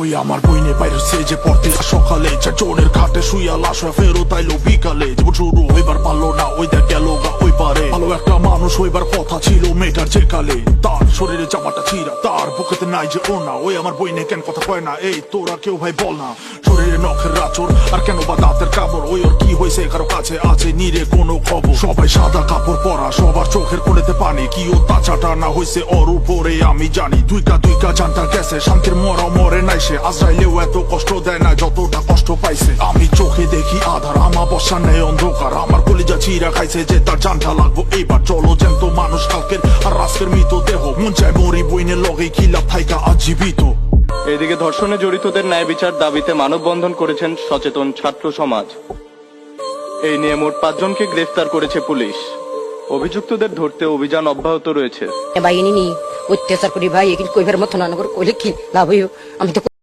ওই আমার বইনে বাইরে সে যে পড়তে সকালে চারজনের খাটে শুইয়া লাশ হয়ে ফেরত আইলো বিকালে। জীবন শুরু হইবার পারল না, ওই দেখ গেল গা ওই পারে। ভালো একটা মানুষ হইবার কথা ছিল মেয়েটার যে কালে। তার শরীরে জামাটা ছিঁড়া, তার বুকেতে নাই যে ও না ওই আমার বইনে কেন কথা কয় না? এই তোরা কেউ ভাই বল না। শরীরে নখের রাচর আর কেন বা কি হয়েছে কারও কাছে আছে নিরে কোনো খবর। সবাই সাদা কাপড় পরা, সবার চোখের কোণেতে পানি। কি ও তাছাটা না হয়েছে ওর উপরে, আমি জানি। দুইটা দুইটা জানটা গেছে, শান্তির মরা মরে নাই সে। আজরাইলেও এত কষ্ট দেয় না, যতটা কষ্ট পাইছে। আমি চোখে দেখি আধার আমার বসা নেই অন্ধকার। আমার কলিজা চিরা খাইছে যে তার জানটা লাগবো। এইবার চলো জ্যান্ত মানুষ কালকের আর আজকের মৃত দেহ। মন চায় মরি, বইনের লগে খিলাপ থাইকা আজীবিত। এদিকে ধর্ষণে জড়িতদের ন্যায় বিচার দাবিতে মানববন্ধন করেছেন সচেতন ছাত্র সমাজ। এই নিয়ে মোট পাঁচজনকে গ্রেফতার করেছে পুলিশ। অভিযুক্তদের ধরতে অভিযান অব্যাহত রয়েছে। ভাই অত্যাচার করি ভাই কইবার মতো না কইলে কি লাভ আমি তো